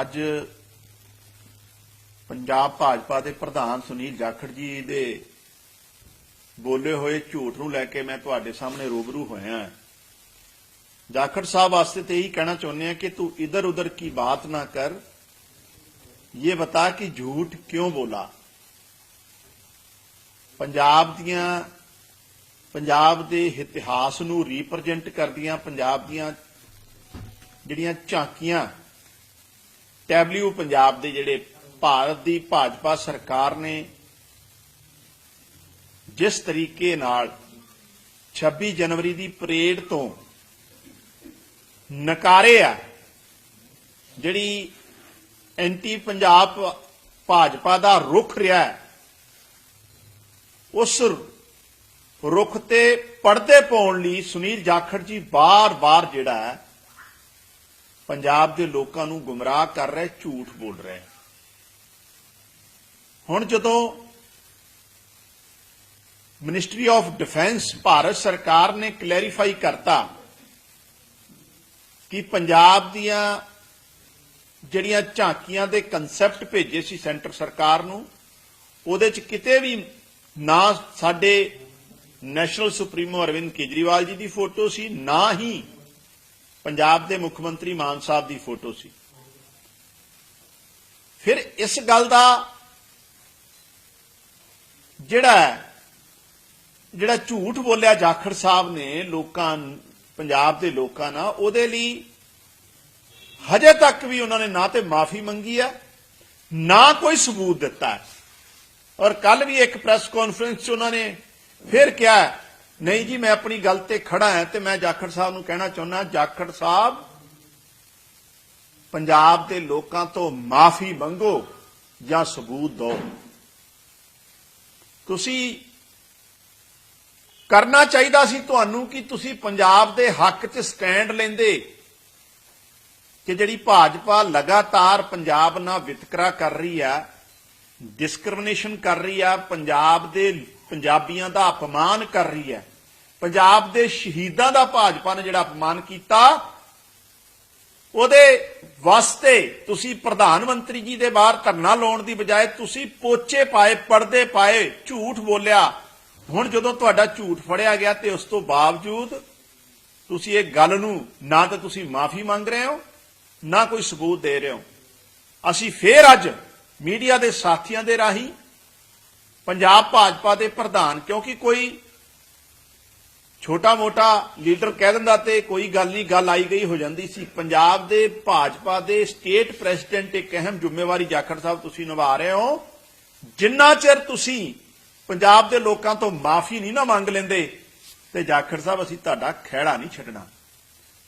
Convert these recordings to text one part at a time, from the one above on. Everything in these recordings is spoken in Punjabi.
ਅੱਜ ਪੰਜਾਬ ਭਾਜਪਾ ਦੇ ਪ੍ਰਧਾਨ ਸੁਨੀਲ ਜਾਖੜ ਜੀ ਦੇ ਬੋਲੇ ਹੋਏ ਝੂਠ ਨੂੰ ਲੈ ਕੇ ਮੈਂ ਤੁਹਾਡੇ ਸਾਹਮਣੇ ਰੂਬਰੂ ਹੋਇਆ ਜਾਖੜ ਸਾਹਿਬ ਵਾਸਤੇ ਤੇ ਇਹੀ ਕਹਿਣਾ ਚਾਹੁੰਦੇ ਆ ਕਿ ਤੂੰ ਇਧਰ ਉਧਰ ਕੀ ਬਾਤ ਨਾ ਕਰ, ਇਹ ਬਤਾ ਕਿ ਝੂਠ ਕਿਉਂ ਬੋਲਾ। ਪੰਜਾਬ ਦੀਆਂ, ਪੰਜਾਬ ਦੇ ਇਤਿਹਾਸ ਨੂੰ ਰਿਪਰੈਜ਼ੈਂਟ ਕਰਦੀਆਂ, ਪੰਜਾਬ ਦੀਆਂ ਜਿਹੜੀਆਂ ਝਾਂਕੀਆਂ ਟੈਬਲਿਊ ਪੰਜਾਬ ਦੇ ਜਿਹੜੇ ਭਾਰਤ ਦੀ ਭਾਜਪਾ ਸਰਕਾਰ ਨੇ ਜਿਸ ਤਰੀਕੇ ਨਾਲ 26 ਜਨਵਰੀ ਦੀ ਪਰੇਡ ਤੋਂ ਨਕਾਰੇ ਆ, ਜਿਹੜੀ ਐਂਟੀ ਪੰਜਾਬ ਭਾਜਪਾ ਦਾ ਰੁਖ ਰਿਹਾ ਉਸ ਰੁਖ ਤੇ ਪਰਦੇ ਪਾਉਣ ਲਈ ਸੁਨੀਲ ਜਾਖੜ ਜੀ ਬਾਰ-ਬਾਰ ਜਿਹੜਾ ਪੰਜਾਬ ਦੇ ਲੋਕਾਂ ਨੂੰ ਗੁੰਮਰਾਹ ਕਰ ਰਿਹਾ, ਝੂਠ ਬੋਲ ਰਿਹਾ। ਹੁਣ ਜਦੋਂ ਮਿਨਿਸਟਰੀ ਆਫ ਡਿਫੈਂਸ ਭਾਰਤ ਸਰਕਾਰ ਨੇ ਕਲੈਰੀਫਾਈ ਕਰਤਾ ਕਿ ਪੰਜਾਬ ਦੀਆਂ ਜਿਹੜੀਆਂ ਝਾਂਕੀਆਂ ਦੇ ਕਨਸੈਪਟ ਭੇਜੇ ਸੀ ਸੈਂਟਰ ਸਰਕਾਰ ਨੂੰ, ਉਹਦੇ ਚ ਕਿਤੇ ਵੀ ਨਾ ਸਾਡੇ ਨੈਸ਼ਨਲ ਸੁਪਰੀਮੋ ਅਰਵਿੰਦ ਕੇਜਰੀਵਾਲ ਜੀ ਦੀ ਫੋਟੋ ਸੀ, ਨਾ ਹੀ ਪੰਜਾਬ ਦੇ ਮੁੱਖ ਮੰਤਰੀ ਮਾਨ ਸਾਹਿਬ ਦੀ ਫੋਟੋ ਸੀ। ਫਿਰ ਇਸ ਗੱਲ ਦਾ ਜਿਹੜਾ ਜਿਹੜਾ ਝੂਠ ਬੋਲਿਆ ਜਾਖੜ ਸਾਹਿਬ ਨੇ ਲੋਕਾਂ, ਪੰਜਾਬ ਦੇ ਲੋਕਾਂ ਨਾਲ, ਉਹਦੇ ਲਈ ਹਜੇ ਤੱਕ ਵੀ ਉਹਨਾਂ ਨੇ ਨਾ ਤੇ ਮਾਫੀ ਮੰਗੀ ਹੈ, ਨਾ ਕੋਈ ਸਬੂਤ ਦਿੱਤਾ ਔਰ ਕੱਲ ਵੀ ਇੱਕ ਪ੍ਰੈਸ ਕਾਨਫਰੰਸ 'ਚ ਉਹਨਾਂ ਨੇ ਫਿਰ ਕਿਹਾ ਨਹੀਂ ਜੀ, ਮੈਂ ਆਪਣੀ ਗੱਲ ਤੇ ਖੜਾ ਹਾਂ ਤੇ ਮੈਂ ਜਾਖੜ ਸਾਹਿਬ ਨੂੰ ਕਹਿਣਾ ਚਾਹੁੰਦਾ ਜਾਖੜ ਸਾਹਿਬ, ਪੰਜਾਬ ਦੇ ਲੋਕਾਂ ਤੋਂ ਮਾਫੀ ਮੰਗੋ ਜਾਂ ਸਬੂਤ ਦਿਓ। ਤੁਸੀਂ ਕਰਨਾ ਚਾਹੀਦਾ ਸੀ ਤੁਹਾਨੂੰ ਕਿ ਤੁਸੀਂ ਪੰਜਾਬ ਦੇ ਹੱਕ 'ਚ ਸਟੈਂਡ ਲੈਂਦੇ ਕਿ ਜਿਹੜੀ ਭਾਜਪਾ ਲਗਾਤਾਰ ਪੰਜਾਬ ਨਾਲ ਵਿਤਕਰਾ ਕਰ ਰਹੀ ਆ ਡਿਸਕ੍ਰਿਮੀਨੇਸ਼ਨ ਕਰ ਰਹੀ ਆ, ਪੰਜਾਬ ਦੇ ਪੰਜਾਬੀਆਂ ਦਾ ਅਪਮਾਨ ਕਰ ਰਹੀ ਹੈ ਪੰਜਾਬ ਦੇ ਸ਼ਹੀਦਾਂ ਦਾ ਭਾਜਪਾ ਨੇ ਜਿਹੜਾ ਅਪਮਾਨ ਕੀਤਾ, ਉਹਦੇ ਵਾਸਤੇ ਤੁਸੀਂ ਪ੍ਰਧਾਨ ਮੰਤਰੀ ਜੀ ਦੇ ਬਾਹਰ ਧਰਨਾ ਲਾਉਣ ਦੀ ਬਜਾਏ ਤੁਸੀਂ ਪੋਚੇ ਪਾਏ, ਪਰਦੇ ਪਾਏ, ਝੂਠ ਬੋਲਿਆ। ਹੁਣ ਜਦੋਂ ਤੁਹਾਡਾ ਝੂਠ ਫੜਿਆ ਗਿਆ ਤੇ ਉਸ ਤੋਂ ਬਾਵਜੂਦ ਤੁਸੀਂ ਇਹ ਗੱਲ ਨੂੰ ਨਾ ਤਾਂ ਤੁਸੀਂ ਮਾਫੀ ਮੰਗ ਰਹੇ ਹੋ, ਨਾ ਕੋਈ ਸਬੂਤ ਦੇ ਰਹੇ ਹੋ। ਅਸੀਂ ਫੇਰ ਅੱਜ ਮੀਡੀਆ ਦੇ ਸਾਥੀਆਂ ਦੇ ਰਾਹੀਂ ਪੰਜਾਬ ਭਾਜਪਾ ਦੇ ਪ੍ਰਧਾਨ, ਕਿਉਂਕਿ ਕੋਈ ਛੋਟਾ ਮੋਟਾ ਲੀਡਰ ਕਹਿ ਦਿੰਦਾ ਤੇ ਕੋਈ ਗੱਲ ਨਹੀਂ, ਗੱਲ ਆਈ ਗਈ, ਹੋ ਜਾਂਦੀ ਸੀ। ਪੰਜਾਬ ਦੇ ਭਾਜਪਾ ਦੇ ਸਟੇਟ ਪ੍ਰੈਜ਼ੀਡੈਂਟ ਇੱਕ ਅਹਿਮ ਜ਼ਿੰਮੇਵਾਰੀ ਜਾਖੜ ਸਾਹਿਬ ਤੁਸੀਂ ਨਿਭਾ ਰਹੇ ਹੋ। ਜਿੰਨਾ ਚਿਰ ਤੁਸੀਂ ਪੰਜਾਬ ਦੇ ਲੋਕਾਂ ਤੋਂ ਮਾਫੀ ਨਹੀਂ ਨਾ ਮੰਗ ਲੈਂਦੇ, ਤੇ ਜਾਖੜ ਸਾਹਿਬ ਅਸੀਂ ਤੁਹਾਡਾ ਖਹਿੜਾ ਨਹੀਂ ਛੱਡਣਾ।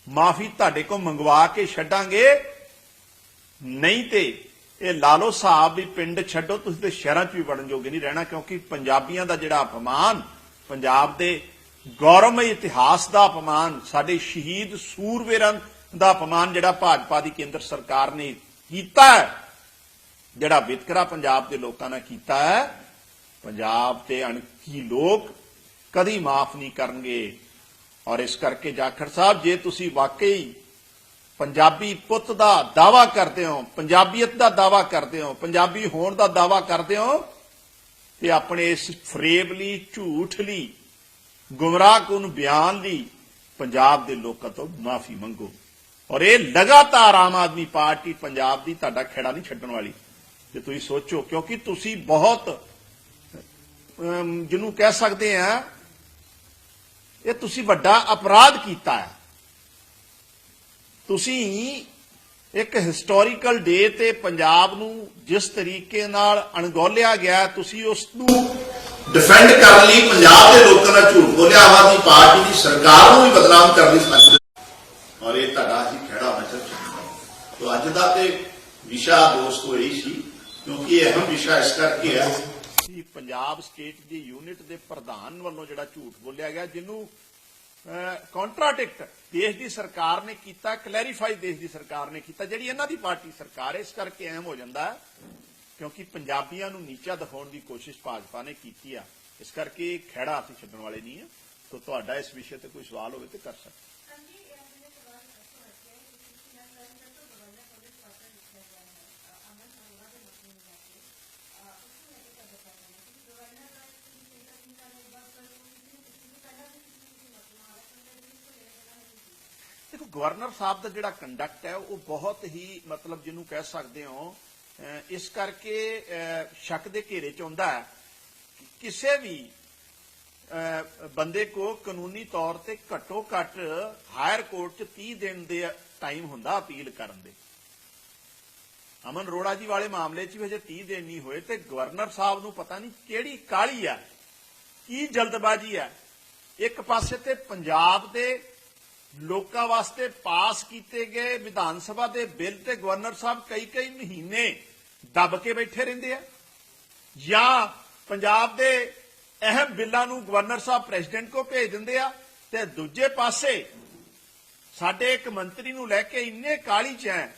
ਮਾਫੀ ਤੁਹਾਡੇ ਕੋਲ ਮੰਗਵਾ ਕੇ ਛੱਡਾਂਗੇ। ਨਹੀਂ ਤੇ ਇਹ ਲਾਲੋ ਸਾਹਿਬ ਵੀ ਪਿੰਡ ਛੱਡੋ, ਤੁਸੀਂ ਤੇ ਸ਼ਹਿਰਾਂ 'ਚ ਵੀ ਵੜਨ ਜੋਗੇ ਨਹੀਂ ਰਹਿਣਾ, ਕਿਉਂਕਿ ਪੰਜਾਬੀਆਂ ਦਾ ਜਿਹੜਾ ਅਪਮਾਨ ਪੰਜਾਬ ਦੇ ਗੌਰਵਮਈ ਇਤਿਹਾਸ ਦਾ ਅਪਮਾਨ, ਸਾਡੇ ਸ਼ਹੀਦ ਸੂਰਵੀਰਾਂ ਦਾ ਅਪਮਾਨ ਜਿਹੜਾ ਭਾਜਪਾ ਦੀ ਕੇਂਦਰ ਸਰਕਾਰ ਨੇ ਕੀਤਾ ਜਿਹੜਾ ਵਿਤਕਰਾ ਪੰਜਾਬ ਦੇ ਲੋਕਾਂ ਨਾਲ ਕੀਤਾ ਹੈ, ਪੰਜਾਬ ਦੇ ਅਣਖੀ ਲੋਕ ਕਦੀ ਮਾਫ ਨਹੀਂ ਕਰਨਗੇ। ਔਰ ਇਸ ਕਰਕੇ ਜਾਖੜ ਸਾਹਿਬ, ਜੇ ਤੁਸੀਂ ਵਾਕਈ ਪੰਜਾਬੀ ਪੁੱਤ ਦਾ ਦਾਵਾ ਕਰਦੇ ਹੋ, ਪੰਜਾਬੀਅਤ ਦਾ ਦਾਵਾ ਕਰਦੇ ਹੋ, ਪੰਜਾਬੀ ਹੋਣ ਦਾ ਦਾਵਾ ਕਰਦੇ ਹੋ, ਤੇ ਆਪਣੇ ਇਸ ਫਰੇਬ ਲਈ, ਝੂਠ ਲਈ ਗੁੰਮਰਾਹਕੁਨ ਬਿਆਨ ਲਈ ਪੰਜਾਬ ਦੇ ਲੋਕਾਂ ਤੋਂ ਮਾਫੀ ਮੰਗੋ। ਔਰ ਇਹ ਲਗਾਤਾਰ ਆਮ ਆਦਮੀ ਪਾਰਟੀ ਪੰਜਾਬ ਦੀ ਤੁਹਾਡਾ ਖੇੜਾ ਨਹੀਂ ਛੱਡਣ ਵਾਲੀ। ਤੇ ਤੁਸੀਂ ਸੋਚੋ, ਕਿਉਂਕਿ ਤੁਸੀਂ ਬਹੁਤ ਜਿਹਨੂੰ ਕਹਿ ਸਕਦੇ ਆ, ਇਹ ਤੁਸੀਂ ਵੱਡਾ ਅਪਰਾਧ ਕੀਤਾ ਹੈ। ਤੁਸੀਂ ਇੱਕ ਹਿਸਟੋਰੀਕਲ ਡੇ ਤੇ ਪੰਜਾਬ ਨੂੰ ਜਿਸ ਤਰੀਕੇ ਨਾਲ ਅਣਗੌਲਿਆ ਗਿਆ, ਤੁਸੀਂ ਉਸ ਨੂੰ ਡਿਫੈਂਡ ਕਰਨ ਲਈ ਪੰਜਾਬ ਦੇ ਲੋਕਾਂ ਨਾਲ ਝੂਠ ਬੋਲਿਆ, ਆਮ ਆਦਮੀ ਪਾਰਟੀ ਦੀ ਸਰਕਾਰ ਨੂੰ ਵੀ ਬਦਨਾਮ ਕਰਨ ਦੀ ਸਕਦੇ ਔਰ ਇਹ ਤੁਹਾਡਾ ਹੀ ਖੜਾ ਹੋਣਾ ਚਾਹੀਦਾ ਤੋ ਅੱਜ ਦਾ ਤੇ ਵਿਸ਼ਾ ਦੋਸਤੋ ਇਹੀ ਸੀ, ਕਿਉਂਕਿ ਇਹ ਅਹਿਮ ਵਿਸ਼ਾ ਇਸ ਕਰਕੇ ਹੈ ਕਿ ਪੰਜਾਬ ਸਟੇਟ ਦੀ ਯੂਨਿਟ ਦੇ ਪ੍ਰਧਾਨ ਵੱਲੋਂ ਜਿਹੜਾ ਝੂਠ ਬੋਲਿਆ ਗਿਆ, ਜਿਹਨੂੰ ਕੰਟਰਾਡਿਕਟ ਦੇਸ਼ ਦੀ ਸਰਕਾਰ ਨੇ ਕੀਤਾ ਕਲੈਰੀਫਾਈ ਦੇਸ਼ ਦੀ ਸਰਕਾਰ ਨੇ ਕੀਤਾ, ਜਿਹੜੀ ਇਹਨਾਂ ਦੀ ਪਾਰਟੀ ਸਰਕਾਰ ਹੈ, ਇਸ ਕਰਕੇ ਅਹਿਮ ਹੋ ਜਾਂਦਾ ਕਿਉਂਕਿ ਪੰਜਾਬੀਆਂ ਨੂੰ ਨੀਚਾ ਦਿਖਾਉਣ ਦੀ ਕੋਸ਼ਿਸ਼ ਭਾਜਪਾ ਨੇ ਕੀਤੀ ਆ। ਇਸ ਕਰਕੇ ਖੜਾ ਅਸੀਂ ਛੱਡਣ ਵਾਲੇ ਨਹੀਂ ਆ। ਤੋ ਤੁਹਾਡਾ ਇਸ ਵਿਸ਼ੇ ਤੇ ਕੋਈ ਸਵਾਲ ਹੋਵੇ ਤੇ ਕਰ ਸਕਦੇ। ਦੇਖੋ ਗਵਰਨਰ ਸਾਹਿਬ ਦਾ ਜਿਹੜਾ ਕੰਡਕਟ ਹੈ ਉਹ ਬਹੁਤ ਹੀ ਮਤਲਬ ਜਿਹਨੂੰ ਕਹਿ ਸਕਦੇ ਹੋ ਇਸ ਕਰਕੇ ਸ਼ੱਕ ਦੇ ਘੇਰੇ ਚ ਆਉਂਦਾ ਹੈ ਕਿ ਕਿਸੇ ਵੀ ਬੰਦੇ ਕੋ ਕਾਨੂੰਨੀ ਤੌਰ ਤੇ ਘੱਟੋ ਘੱਟ ਹਾਇਰ ਕੋਰਟ ਚ 30 ਦਿਨ ਦੇ ਟਾਈਮ ਹੁੰਦਾ ਅਪੀਲ ਕਰਨ ਦੇ। ਅਮਨ ਰੋੜਾ ਜੀ ਵਾਲੇ ਮਾਮਲੇ 'ਚ ਵੀ ਹਜੇ 30 ਦਿਨ ਨਹੀਂ ਹੋਏ ਤੇ ਗਵਰਨਰ ਸਾਹਿਬ ਨੂੰ ਪਤਾ ਨਹੀਂ ਕਿਹੜੀ ਕਾਲੀ ਆ, ਕੀ ਜਲਦਬਾਜ਼ੀ ਆ। ਇੱਕ ਪਾਸੇ ਤੇ ਪੰਜਾਬ ਦੇ ਲੋਕਾਂ ਵਾਸਤੇ ਪਾਸ ਕੀਤੇ ਗਏ ਵਿਧਾਨ ਸਭਾ ਦੇ ਬਿੱਲ ਤੇ ਗਵਰਨਰ ਸਾਹਿਬ ਕਈ ਕਈ ਮਹੀਨੇ ਦੱਬ ਕੇ ਬੈਠੇ ਰਹਿੰਦੇ ਆ। ਜਾਂ ਪੰਜਾਬ ਦੇ ਅਹਿਮ ਬਿੱਲਾਂ ਨੂੰ ਗਵਰਨਰ ਸਾਹਿਬ ਪ੍ਰੈਜ਼ੀਡੈਂਟ ਕੋ ਭੇਜ ਦਿੰਦੇ ਆ ਤੇ ਦੂਜੇ ਪਾਸੇ ਸਾਡੇ ਇੱਕ ਮੰਤਰੀ ਨੂੰ ਲੈ ਕੇ ਇੰਨੇ ਕਾਲੀ ਚ ਹੈ,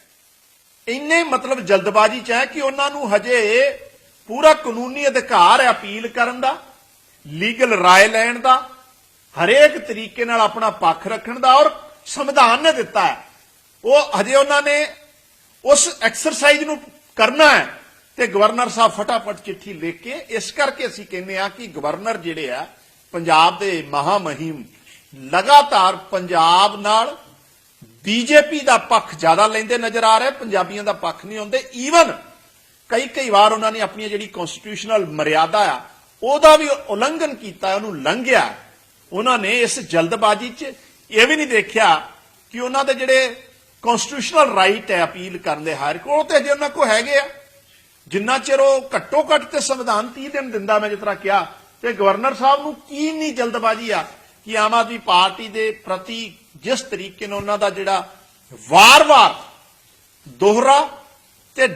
ਇੰਨੇ ਮਤਲਬ ਜਲਦਬਾਜ਼ੀ ਚ ਹੈ ਕਿ ਉਹਨਾਂ ਨੂੰ ਹਜੇ ਪੂਰਾ ਕਾਨੂੰਨੀ ਅਧਿਕਾਰ ਹੈ ਅਪੀਲ ਕਰਨ ਦਾ, ਲੀਗਲ ਰਾਏ ਲੈਣ ਦਾ ਹਰੇਕ ਤਰੀਕੇ ਨਾਲ ਆਪਣਾ ਪੱਖ ਰੱਖਣ ਦਾ ਔਰ ਸੰਵਿਧਾਨ ਨੇ ਦਿੱਤਾ ਹੈ। ਉਹ ਹਜੇ ਉਹਨਾਂ ਨੇ ਉਸ ਐਕਸਰਸਾਈਜ਼ ਨੂੰ ਕਰਨਾ ਹੈ ਤੇ ਗਵਰਨਰ ਸਾਹਿਬ ਫਟਾਫਟ ਚਿੱਠੀ ਲਿਖ ਕੇ ਇਸ ਕਰਕੇ ਅਸੀਂ ਕਹਿੰਦੇ ਆ ਕਿ ਗਵਰਨਰ ਜਿਹੜੇ ਆ, ਪੰਜਾਬ ਦੇ ਮਹਾਮਹਿਮ ਲਗਾਤਾਰ ਪੰਜਾਬ ਨਾਲ ਬੀਜੇਪੀ ਦਾ ਪੱਖ ਜ਼ਿਆਦਾ ਲੈਂਦੇ ਨਜ਼ਰ ਆ ਰਹੇ, ਪੰਜਾਬੀਆਂ ਦਾ ਪੱਖ ਨਹੀਂ ਹੁੰਦੇ ਈਵਨ ਕਈ ਕਈ ਵਾਰ ਉਹਨਾਂ ਨੇ ਆਪਣੀ ਜਿਹੜੀ ਕਨਸਟੀਟਿਊਸ਼ਨਲ ਮਰਿਆਦਾ ਆ, ਉਹਦਾ ਵੀ ਉਲੰਘਣ ਕੀਤਾ, ਉਹਨੂੰ ਲੰਘਿਆ। ਉਹਨਾਂ ਨੇ ਇਸ ਜਲਦਬਾਜ਼ੀ 'ਚ ਇਹ ਵੀ ਨਹੀਂ ਦੇਖਿਆ ਕਿ ਉਹਨਾਂ ਦੇ ਜਿਹੜੇ ਕਨਸਟੀਟਿਊਸ਼ਨਲ ਰਾਈਟ ਹੈ ਅਪੀਲ ਕਰਨ ਦੇ ਹਾਇਰ ਕੋਲ ਉਹ ਤੇ ਜੇ ਉਹਨਾਂ ਕੋ ਹੈਗੇ ਆ। ਜਿੰਨਾ ਚਿਰ ਉਹ ਘੱਟੋ ਘੱਟ ਤੇ ਸੰਵਿਧਾਨ 30 ਦਿਨ ਦਿੰਦਾ, ਮੈਂ ਜਿਸ ਤਰ੍ਹਾਂ ਕਿਹਾ, ਤੇ ਗਵਰਨਰ ਸਾਹਿਬ ਨੂੰ ਕੀ ਨਹੀਂ ਜਲਦਬਾਜ਼ੀ ਆ ਕਿ ਆਮ ਆਦਮੀ ਪਾਰਟੀ ਦੇ ਪ੍ਰਤੀ ਜਿਸ ਤਰੀਕੇ ਨਾਲ ਉਹਨਾਂ ਦਾ ਜਿਹੜਾ ਵਾਰ-ਵਾਰ ਦੋਹਰਾ ਤੇ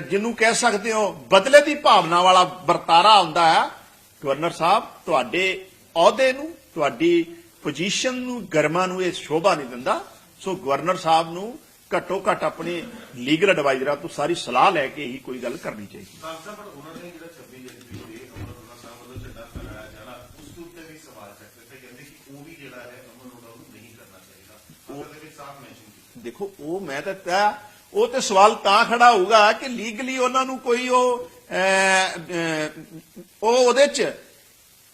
ਜਿਹਨੂੰ ਕਹਿ ਸਕਦੇ ਹੋ ਬਦਲੇ ਦੀ ਭਾਵਨਾ ਵਾਲਾ ਵਰਤਾਰਾ ਹੁੰਦਾ ਹੈ ਗਵਰਨਰ ਸਾਹਿਬ, ਤੁਹਾਡੇ ਅਹੁਦੇ ਨੂੰ ਤੁਹਾਡੀ ਪੋਜੀਸ਼ਨ ਨੂੰ ਗਰਮਾ ਨੂੰ ਇਹ ਸ਼ੋਭਾ ਨਹੀਂ ਦਿੰਦਾ। ਸੋ ਗਵਰਨਰ ਸਾਹਿਬ ਨੂੰ ਘੱਟੋ ਘੱਟ ਆਪਣੇ ਲੀਗਲ ਐਡਵਾਈਜ਼ਰਾਂ ਤੋਂ ਸਾਰੀ ਸਲਾਹ ਲੈ ਕੇ ਹੀ ਕੋਈ ਗੱਲ ਕਰਨੀ ਚਾਹੀਦੀ। ਖਾਨ ਸਾਹਿਬ ਪਰ ਉਹਨਾਂ ਨੇ ਜਿਹੜਾ 26 ਜਨਵਰੀ ਦੇ ਅਮਰ ਸਾਹਿਬ ਵੱਲੋਂ ਝੰਡਾ ਫਹਿਰਾਇਆ ਜਾਣਾ ਉਸ ਦੇ ਉੱਤੇ ਵੀ ਸਵਾਲ ਚੱਕਦੇ ਤੇ ਕਹਿੰਦੇ ਕਿ ਉਹ ਵੀ ਜਿਹੜਾ ਹੈ ਅਮਰ ਰੋਡਾ ਨੂੰ ਨਹੀਂ ਕਰਨਾ ਚਾਹੀਦਾ। ਉਹਦੇ ਵਿੱਚ ਸਾਫ਼ ਮੈਂਸ਼ਨ ਕੀਤਾ। ਦੇਖੋ ਉਹ ਮੈਂ ਤਾਂ ਤੈਅ ਉਹ ਤੇ ਸਵਾਲ ਤਾਂ ਖੜਾ ਹੋਊਗਾ ਕਿ ਲੀਗਲੀ ਉਹਨਾਂ ਨੂੰ ਕੋਈ ਉਹ ਉਹ ਉਹਦੇ ਚ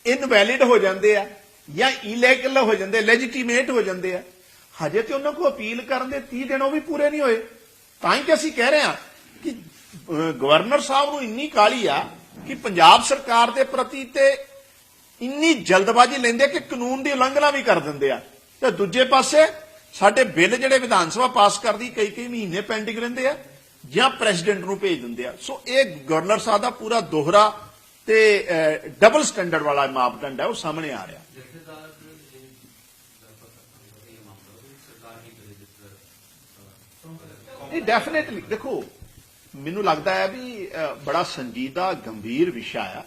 ਇਨਵੈਲਿਡ ਹੋ ਜਾਂਦੇ ਆ। ਜਾਂ ਇਲੀਗਲ ਹੋ ਜਾਂਦੇ ਲੈਜੀਟੀਮੇਟ ਹੋ ਜਾਂਦੇ ਆ। ਹਜੇ ਤੇ ਉਹਨਾਂ ਕੋ ਅਪੀਲ ਕਰਨ ਦੇ 30 ਦਿਨ ਉਹ ਵੀ ਪੂਰੇ ਨਹੀਂ ਹੋਏ। ਤਾਂ ਹੀ ਤੇ ਅਸੀਂ ਕਹਿ ਰਹੇ ਹਾਂ ਕਿ ਗਵਰਨਰ ਸਾਹਿਬ ਨੂੰ ਇੰਨੀ ਕਾਲੀ ਆ ਕਿ ਪੰਜਾਬ ਸਰਕਾਰ ਦੇ ਪ੍ਰਤੀ ਤੇ ਇੰਨੀ ਜਲਦਬਾਜ਼ੀ ਲੈਂਦੇ ਕਿ ਕਾਨੂੰਨ ਦੀ ਉਲੰਘਣਾ ਵੀ ਕਰ ਦਿੰਦੇ ਆ। ਤੇ ਦੂਜੇ ਪਾਸੇ ਸਾਡੇ ਬਿੱਲ ਜਿਹੜੇ ਵਿਧਾਨ ਸਭਾ ਪਾਸ ਕਰਦੀ ਕਈ ਕਈ ਮਹੀਨੇ ਪੈਂਡਿੰਗ ਰਹਿੰਦੇ ਆ, ਜਾਂ ਪ੍ਰੈਜ਼ੀਡੈਂਟ ਨੂੰ ਭੇਜ ਦਿੰਦੇ ਆ। ਸੋ ਇਹ ਗਵਰਨਰ ਸਾਹਿਬ ਦਾ ਪੂਰਾ ਦੋਹਰਾ ਤੇ ਡਬਲ ਸਟੈਂਡਰਡ ਵਾਲਾ ਮਾਪਦੰਡ ਹੈ, ਉਹ ਸਾਹਮਣੇ ਆ ਰਿਹਾ ਜਥੇਦਾਰ ਇਹ ਦਰਪਤ ਇਹ ਮਾਮਲਾ ਵੀ ਸਰਕਾਰ ਹੀ ਕਰੇ ਜਿੱਤ ਇਹ ਡੈਫੀਨਿਟਲੀ ਦੇਖੋ, ਮੈਨੂੰ ਲੱਗਦਾ ਹੈ ਵੀ ਬੜਾ ਸੰਜੀਦਾ, ਗੰਭੀਰ ਵਿਸ਼ਾ ਆ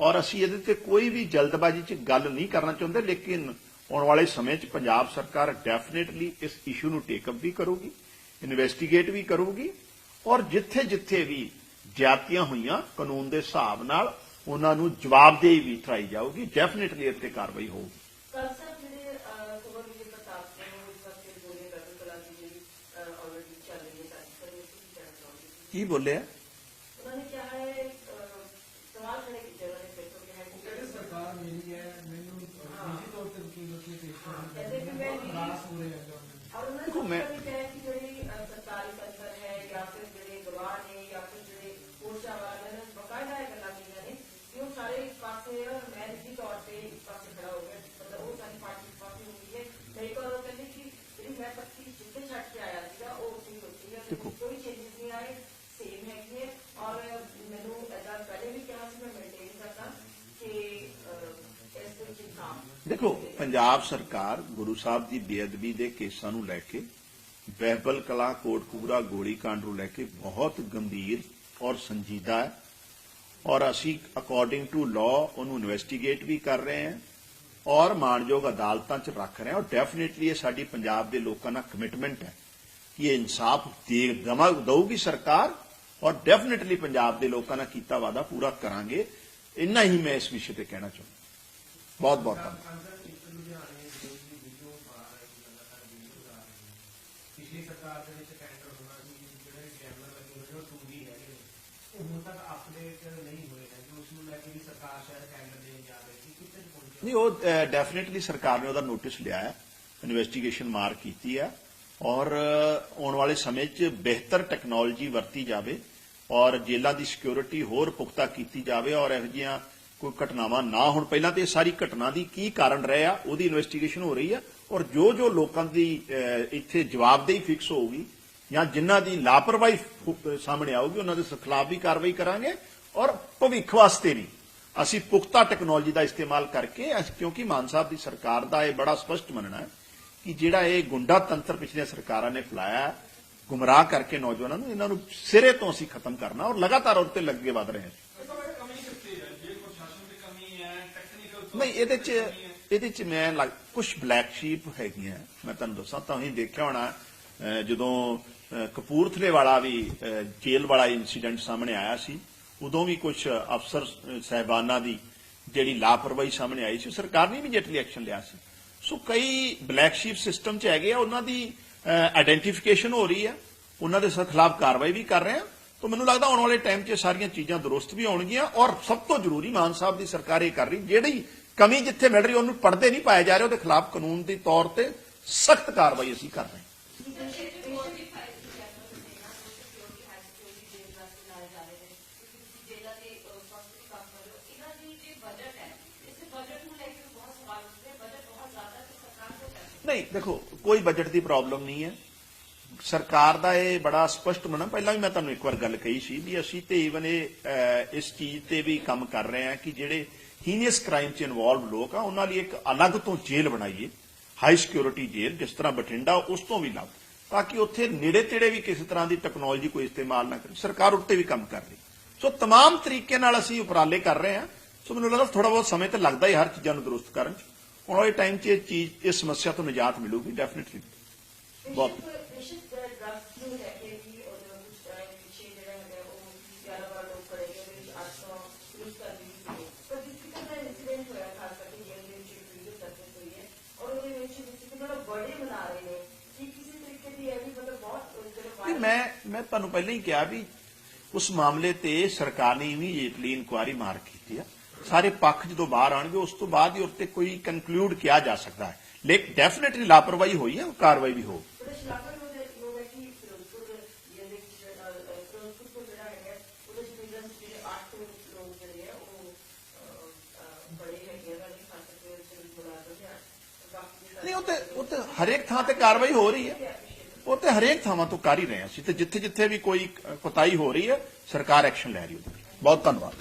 ਔਰ ਅਸੀਂ ਇਹਦੇ ਤੇ ਕੋਈ ਵੀ ਜਲਦਬਾਜ਼ੀ 'ਚ ਗੱਲ ਨਹੀਂ ਕਰਨਾ ਚਾਹੁੰਦੇ, ਲੇਕਿਨ ਆਉਣ ਵਾਲੇ ਸਮੇਂ 'ਚ ਪੰਜਾਬ ਸਰਕਾਰ ਡੈਫੀਨਿਟਲੀ ਇਸ ਇਸ਼ੂ ਨੂੰ ਟੇਕ ਅਪ ਵੀ ਕਰੂਗੀ ਇਨਵੈਸਟੀਗੇਟ ਵੀ ਕਰੂਗੀ ਔਰ ਜਿੱਥੇ-ਜਿੱਥੇ ਵੀ ਜਾਤੀਆਂ ਹੋਈਆਂ, ਕਾਨੂੰਨ ਦੇ ਹਿਸਾਬ ਨਾਲ ਉਹਨਾਂ ਨੂੰ ਜਵਾਬਦੇਹੀ ਵੀ ਠਾਈ ਜਾਊਗੀ ਡੈਫੀਨਿਟਲੀ ਇੱਥੇ ਕਾਰਵਾਈ ਹੋਊਗੀ ਕੱਲ ਸਾਹਿਬ ਜਿਹੜੇ ਅਹ, ਕੁੰਵਰ ਵਿਜੇ ਪ੍ਰਤਾਪ ਸਿੰਘ ਨੂੰ ਇਸ ਵਕਤ ਗੋਲੀਆਂ ਕਰਨ ਕਲਾ ਦੀ ਜਿਹੜੀ ਆਲਰੇਡੀ ਚੱਲ ਰਹੀ ਹੈ ਸਾਡੀ ਪਰ ਇਹ ਕੀ ਕਹਿਣਾ ਚਾਹੁੰਦੇ ਸੀ ਕੀ ਬੋਲਿਆ ਉਹਨਾਂ ਨੇ ਕਿਹਾ ਹੈ ਅਹ, ਸਵਾਲ ਖੜੇ ਕੀਤੇ ਉਹਨਾਂ ਨੇ ਫਿਰ ਤੋਂ ਕਿਹਾ ਕਿ ਜਿਹੜੀ ਸਰਕਾਰ ਮਿਲੀ ਹੈ ਮੈਨੂੰ ਨਿੱਜੀ ਤੌਰ ਤੇ ਵਕੀਲ ਵਕੀਲ ਪੇਸ਼ ਕਹਿੰਦੇ ਕਿ ਮੈਂ ਕਰਨ ਰਾਸ ਹੋ ਰਹੇ ਹਨ ਔਰ ਉਹਨਾਂ ਨੇ ਦੇਖੋ, ਮੈਂ- ਸਭ ਤੋਂ ਕਿਹਾ ਕਿ ਜਿਹੜੀ ਅਹ, ਸਰਕਾਰੀ ਸੰਸਦ ਹੈ ਜਾਂ ਫਿਰ ਜਿਹੜੇ ਗਵਾਹ ਨੇ ਜਾਂ ਫਿਰ ਜਿਹੜੇ ਕੋਸ਼ਾ ਵਾਲੇ ਨੇ ਬਕਾਇਦਾ ਇਹ ਗੱਲਾਂ ਕੀਤੀਆਂ ਨੇ ਕਿ ਉਹ ਸਾਰੇ ਇੱਕ ਪਾਸੇ ਔਰ ਮੈਂ ਨਿੱਜੀ ਤੌਰ ਤੇ ਇੱਕ ਪਾਸੇ ਖੜਾ ਹੋ ਗਿਆ ਮਤਲਬ ਉਹ ਸਾਡੀ ਪਾਰਟੀ ਇੱਕ ਪਾਸੇ ਹੁੰਦੀ ਹੈ ਮੇਰੇ ਕੋਲ ਉਹ ਕਹਿੰਦੇ ਕਿ ਜਿਹੜੀ ਮੈਂ ਪੱਤੀ ਜਿੱਥੇ ਛੱਡ ਕੇ ਆਇਆ ਸੀਗਾ ਉਹ ਉੱਥੇ ਹੀ ਹੋਈ ਹੈ ਦੇਖੋ। ਕੋਈ ਚੇਂਜਸ ਨਹੀਂ ਆਏ ਸੇਮ ਹੈਗੀ ਹੈ ਔਰ ਮੈਨੂੰ ਐਦਾਂ ਪਹਿਲੇ ਵੀ ਕਿਹਾ ਸੀ ਮੈਂ ਮੇਨਟੇਨ ਕਰਦਾ ਕਿ ਅਹ, ਇਸ ਦੇ ਵਿੱਚ ਇਨਸਾਫ ਦੇਖੋ, ਪੰਜਾਬ ਸਰਕਾਰ ਗੁਰੂ ਸਾਹਿਬ ਦੀ ਬੇਅਦਬੀ ਦੇ ਕੇਸਾਂ ਨੂੰ ਲੈ ਕੇ, ਬਹਿਬਲ ਕਲਾ, ਕੋਟਕਪੂਰਾ ਗੋਲੀकांड ਨੂੰ ਲੈ ਕੇ ਬਹੁਤ ਗੰਭੀਰ ਔਰ ਸੰਜੀਦਾ ਹੈ। ਔਰ ਅਸੀਂ ਅਕੋਰਡਿੰਗ ਟੂ ਲਾਅ ਉਹਨੂੰ ਇਨਵੈਸਟੀਗੇਟ ਵੀ ਕਰ ਰਹੇ ਹਾਂ ਔਰ ਮਾਣਯੋਗ ਅਦਾਲਤਾਂ 'ਚ ਰੱਖ ਰਹੇ ਹਾਂ। ਔਰ ਡੈਫੀਨਿਟਲੀ ਇਹ ਸਾਡੀ ਪੰਜਾਬ ਦੇ ਲੋਕਾਂ ਦਾ ਕਮਿਟਮੈਂਟ ਹੈ ਕਿ ਇਹ ਇਨਸਾਫ ਦੇ ਦਊਗੀ ਸਰਕਾਰ ਔਰ ਡੈਫੀਨਿਟਲੀ ਪੰਜਾਬ ਦੇ ਲੋਕਾਂ ਨਾਲ ਕੀਤਾ ਵਾਦਾ ਪੂਰਾ ਕਰਾਂਗੇ। ਇੰਨਾ ਹੀ ਮੈਂ ਇਸ ਵਿਸ਼ੇ ਤੇ ਕਹਿਣਾ ਚਾਹੁੰਦਾ। ਬਹੁਤ ਬਹੁਤ ਧੰਨਵਾਦ ਅੰਦਰ ਇੱਕ ਲੁਧਿਆਣੇ ਦੇ ਦੀ ਵੀਡੀਓ ਪਾ ਰਹੇ ਸੀ ਲਗਾਤਾਰ ਵੀਡੀਓ ਲਾ ਰਹੇ ਨੇ ਪਿਛਲੀ ਸਰਕਾਰ ਦੇ ਵਿੱਚ ਟੈਂਡਰ ਹੋਣਾ ਸੀ ਜਿਹੜੇ ਕੈਮਰਾ ਲੱਗੇ ਹੋਏ ਨੇ ਉਹ 2D ਹੈਗੇ ਨੇ ਉਹ ਹੁਣ ਤੱਕ ਅਪਡੇਟ ਨਹੀਂ ਹੋਏ ਹੈ ਕਿ ਉਸ ਨੂੰ ਲੈ ਕੇ ਵੀ ਸਰਕਾਰ ਸ਼ਾਇਦ ਟੈਂਡਰ ਦੇਣ ਜਾ ਰਹੀ ਸੀ ਕਿੱਥੇ ਪਹੁੰਚੀ ਨਹੀਂ ਉਹ ਡੈਫੀਨਿਟਲੀ ਸਰਕਾਰ ਨੇ ਉਹਦਾ ਨੋਟਿਸ ਲਿਆ ਹੈ ਇਨਵੈਸਟੀਗੇਸ਼ਨ ਮਾਰ ਕੀਤੀ ਹੈ ਔਰ ਆਉਣ ਵਾਲੇ ਸਮੇਂ 'ਚ ਬਿਹਤਰ ਟੈਕਨੋਲੋਜੀ ਵਰਤੀ ਜਾਵੇ ਔਰ ਜੇਲ੍ਹਾਂ ਦੀ ਸਿਕਿਉਰਿਟੀ ਹੋਰ ਪੁਖਤਾ ਕੀਤੀ ਜਾਵੇ ਔਰ ਇਹੋ ਜਿਹੀਆਂ ਕੋਈ ਘਟਨਾਵਾਂ ਨਾ ਹੋਣ। ਪਹਿਲਾਂ ਤੇ ਇਹ ਸਾਰੀ ਘਟਨਾ ਦੀ ਕੀ ਕਾਰਨ ਰਹੇ ਆ, ਉਹਦੀ ਇਨਵੈਸਟੀਗੇਸ਼ਨ ਹੋ ਰਹੀ ਆ ਔਰ ਜੋ ਜੋ ਲੋਕਾਂ ਦੀ ਇੱਥੇ ਜਵਾਬਦੇਹੀ ਫਿਕਸ ਹੋਊਗੀ ਜਾਂ ਜਿਨ੍ਹਾਂ ਦੀ ਲਾਪਰਵਾਹੀ ਸਾਹਮਣੇ ਆਊਗੀ, ਉਹਨਾਂ ਦੇ ਖਿਲਾਫ ਵੀ ਕਾਰਵਾਈ ਕਰਾਂਗੇ ਔਰ ਭਵਿੱਖ ਵਾਸਤੇ ਵੀ। ਅਸੀਂ ਪੁਖਤਾ ਟੈਕਨੋਲੋਜੀ ਦਾ ਇਸਤੇਮਾਲ ਕਰਕੇ ਕਿਉਂਕਿ ਮਾਨ ਸਾਹਿਬ ਦੀ ਸਰਕਾਰ ਦਾ ਇਹ ਬੜਾ ਸਪਸ਼ਟ ਮੰਨਣਾ ਹੈ ਕਿ ਜਿਹੜਾ ਇਹ ਗੁੰਡਾ ਤੰਤਰ ਪਿਛਲੀਆਂ ਸਰਕਾਰਾਂ ਨੇ ਫੈਲਾਇਆ, ਗੁੰਮਰਾਹ ਕਰਕੇ ਨੌਜਵਾਨਾਂ ਨੂੰ ਇਹਨਾਂ ਨੂੰ ਸਿਰੇ ਤੋਂ ਅਸੀਂ ਖਤਮ ਕਰਨਾ ਔਰ ਲਗਾਤਾਰ ਉਹਤੇ ਲੱਗੇ ਵਧ ਰਹੇ ਹਾਂ। ਨਹੀਂ ਇਹਦੇ ਚ ਇਹਦੇ ਚ ਮੈਂ ਕੁਝ ਬਲੈਕ ਸ਼ੀਪ ਹੈਗੀਆਂ। ਮੈਂ ਤੁਹਾਨੂੰ ਦੱਸਾਂ ਤਾਂ ਹੀ ਦੇਖਿਆ ਹੋਣਾ ਜਦੋਂ ਕਪੂਰਥਲੇ ਵਾਲਾ ਵੀ ਅਹ, ਜੇਲ੍ਹ ਵਾਲਾ ਇਨਸੀਡੈਂਟ ਸਾਹਮਣੇ ਆਇਆ ਸੀ ਉਦੋਂ ਵੀ ਕੁਝ ਅਫਸਰ ਅਹ, ਸਾਹਿਬਾਨਾਂ ਦੀ ਜਿਹੜੀ ਲਾਪਰਵਾਹੀ ਸਾਹਮਣੇ ਆਈ ਸੀ ਸਰਕਾਰ ਨੇ ਇਮੀਡੀਏਟਲੀ ਐਕਸ਼ਨ ਲਿਆ ਸੀ। ਸੋ ਕਈ ਬਲੈਕ ਸ਼ੀਪ ਸਿਸਟਮ ਚ ਹੈਗੇ ਆ ਉਹਨਾਂ ਦੀ ਆਇਡੈਂਟੀਫਿਕੇਸ਼ਨ ਹੋ ਰਹੀ ਹੈ ਉਹਨਾਂ ਦੇ ਖਿਲਾਫ ਕਾਰਵਾਈ ਵੀ ਕਰ ਰਹੇ ਆ। ਤਾਂ ਮੈਨੂੰ ਲੱਗਦਾ ਆਉਣ ਵਾਲੇ ਟਾਈਮ 'ਚ ਇਹ ਸਾਰੀਆਂ ਚੀਜ਼ਾਂ ਦਰੁਸਤ ਵੀ ਹੋਣਗੀਆਂ ਔਰ ਸਭ ਤੋਂ ਜ਼ਰੂਰੀ ਮਾਨ ਸਾਹਿਬ ਦੀ ਸਰਕਾਰ ਇਹ ਕਰ ਰਹੀ ਜਿਹੜੀ ਕਮੀ ਜਿੱਥੇ ਮਿਲ ਰਹੀ ਉਹਨੂੰ ਪੜਦੇ ਨਹੀਂ ਪਾਏ ਜਾ ਰਹੇ, ਉਹਦੇ ਖਿਲਾਫ ਕਾਨੂੰਨ ਦੇ ਤੌਰ ਤੇ ਸਖਤ ਕਾਰਵਾਈ ਅਸੀਂ ਕਰ ਰਹੇ ਹਾਂ। ਨਹੀਂ, ਦੇਖੋ, ਕੋਈ ਬਜਟ ਦੀ ਪ੍ਰੋਬਲਮ ਨਹੀਂ ਹੈ। ਸਰਕਾਰ ਦਾ ਇਹ ਬੜਾ ਸਪਸ਼ਟ ਮੰਨਣਾ ਪਹਿਲਾਂ ਵੀ ਮੈਂ ਤੁਹਾਨੂੰ ਇੱਕ ਵਾਰ ਗੱਲ ਕਹੀ ਸੀ ਵੀ ਅਸੀਂ ਤੇ ਈਵਨ ਇਹ ਅਹ, ਇਸ ਚੀਜ਼ ਤੇ ਵੀ ਕੰਮ ਕਰ ਰਹੇ ਹਾਂ ਕਿ ਜਿਹੜੇ ਹੀਨੀਅਸ ਕ੍ਰਾਈਮ 'ਚ ਇਨਵੋਲਵ ਲੋਕ ਆ ਉਹਨਾਂ ਲਈ ਇੱਕ ਅਲੱਗ ਤੋਂ ਜੇਲ੍ਹ ਬਣਾਈਏ ਹਾਈ ਸਿਕਿਉਰਿਟੀ ਜੇਲ੍ਹ ਜਿਸ ਤਰ੍ਹਾਂ ਬਠਿੰਡਾ ਉਸ ਤੋਂ ਵੀ ਲੱਗ ਤਾਂ ਕਿ ਉੱਥੇ ਨੇੜੇ ਤੇੜੇ ਵੀ ਕਿਸੇ ਤਰ੍ਹਾਂ ਦੀ ਟੈਕਨੋਲੋਜੀ ਕੋਈ ਇਸਤੇਮਾਲ ਨਾ ਕਰੇ ਸਰਕਾਰ ਉੱਤੇ ਵੀ ਕੰਮ ਕਰ ਰਹੀ ਸੋ तमाम ਤਰੀਕੇ ਨਾਲ ਅਸੀਂ ਉਪਰਾਲੇ ਕਰ ਰਹੇ ਹਾਂ ਸੋ ਮੈਨੂੰ ਲੱਗਦਾ ਥੋੜਾ ਬਹੁਤ ਸਮੇਂ ਤਾਂ ਲੱਗਦਾ ਹੀ ਹਰ ਚੀਜ਼ਾਂ ਨੂੰ ਦਰੁਸਤ ਕਰਨ 'ਚ ਹੁਣ ਵਾਲੇ ਟਾਈਮ 'ਚ ਇਹ ਚੀਜ਼ ਇਸ ਸਮੱਸਿਆ ਤੋਂ ਨਿਜਾਤ ਮਿਲੂਗੀ ਡੈਫੀਨਿਟਲੀ ਬਹੁਤ ਨਿਸ਼ਚਿਤ ਡਰੱਗਸ ਨੂੰ ਲੈ ਕੇ ਵੀ ਉਹਦੇ ਕੁਝ ਟਾਈਮ ਪਿੱਛੇ ਜਿਹੜਾ ਹੈਗਾ ਉਹ 11 ਵਾਰ ਲੋਕ ਕਰੇ ਗਏ ਉਹਦੇ ਵਿੱਚ 800 ਪੁਲਿਸ ਕਰਮੀ ਵੀ ਸੀ ਪਰ ਜਿਸ ਕਿਸਮ ਦਾ ਇਨਸੀਡੈਂਟ ਹੋਇਆ ਖਾਸ ਕਰਕੇ ਜੇਲ੍ਹ ਦੇ ਵਿੱਚ ਇੱਕ ਵੀਡੀਓ ਸਰਫੇਸ ਹੋਈ ਹੈ ਔਰ ਉਹਦੇ ਵਿੱਚ ਜਿਸ ਕਿਸਮ ਦਾ ਬਰਡੇ ਮਨਾ ਰਹੇ ਨੇ ਕਿ ਕਿਸੇ ਤਰੀਕੇ ਦੀ ਇਹ ਵੀ ਮਤਲਬ ਬਹੁਤ ਚਲੋ ਨਹੀਂ ਮੈਂ ਮੈਂ ਤੁਹਾਨੂੰ ਪਹਿਲਾਂ ਹੀ ਕਿਹਾ ਵੀ ਉਸ ਮਾਮਲੇ ਤੇ ਸਰਕਾਰ ਨੇ ਇਮੀਡੀਏਟਲੀ ਇਨਕੁਆਰੀ ਮਾਰ ਕੀਤੀ ਆ ਸਾਰੇ ਪੱਖ ਜਦੋਂ ਬਾਹਰ ਆਣਗੇ ਉਸ ਤੋਂ ਬਾਅਦ ਹੀ ਉੱਤੇ ਕੋਈ ਕਨਕਲੂਡ ਕਿਹਾ ਜਾ ਸਕਦਾ ਹੈ ਲੇਕਿਨ ਡੈਫੀਨਿਟਲੀ ਲਾਪਰਵਾਹੀ ਹੋਈ ਹੈ ਉਹ ਕਾਰਵਾਈ ਵੀ ਹੋ ਉਹਦੇ ਸ਼ਲਾਘਾ ਨੂੰ ਹੈ ਕਿ ਫਿਰੋਜ਼ਪੁਰ ਦੇ ਵਿੱਚ ਫਿਰੋਜ਼ਪੁਰ ਤੋਂ ਜਿਹੜਾ ਹੈਗਾ ਉਹਦੇ ਚ ਮਿਲਨ ਜਿਹੜੇ 8 ਲੋਕ ਜਿਹੜੇ ਆ ਉਹ ਅਹ, ਅਹ, ਬੜੇ ਹੈਗੇ ਆ ਉਹਨਾਂ ਖਾਸ ਕਰਕੇ ਸਿਰ ਬੁਲਾ ਆ ਬਾਕੀ ਨਹੀਂ ਉਹ ਤੇ ਉਹ ਤੇ ਹਰੇਕ ਥਾਂ ਤੇ ਕਾਰਵਾਈ ਹੋ ਰਹੀ ਹੈ ਉਹ ਤੇ ਹਰੇਕ ਥਾਵਾਂ ਤੋਂ ਕਰ ਹੀ ਰਹੇ ਹਾਂ ਅਸੀਂ ਤੇ ਜਿੱਥੇ ਜਿੱਥੇ ਵੀ ਕੋਈ ਕੋਤਾਹੀ ਹੋ ਰਹੀ ਹੈ ਸਰਕਾਰ ਐਕਸ਼ਨ ਲੈ ਰਹੀ ਹੈ ਉਹਦੇ ਤੇ। ਬਹੁਤ ਧੰਨਵਾਦ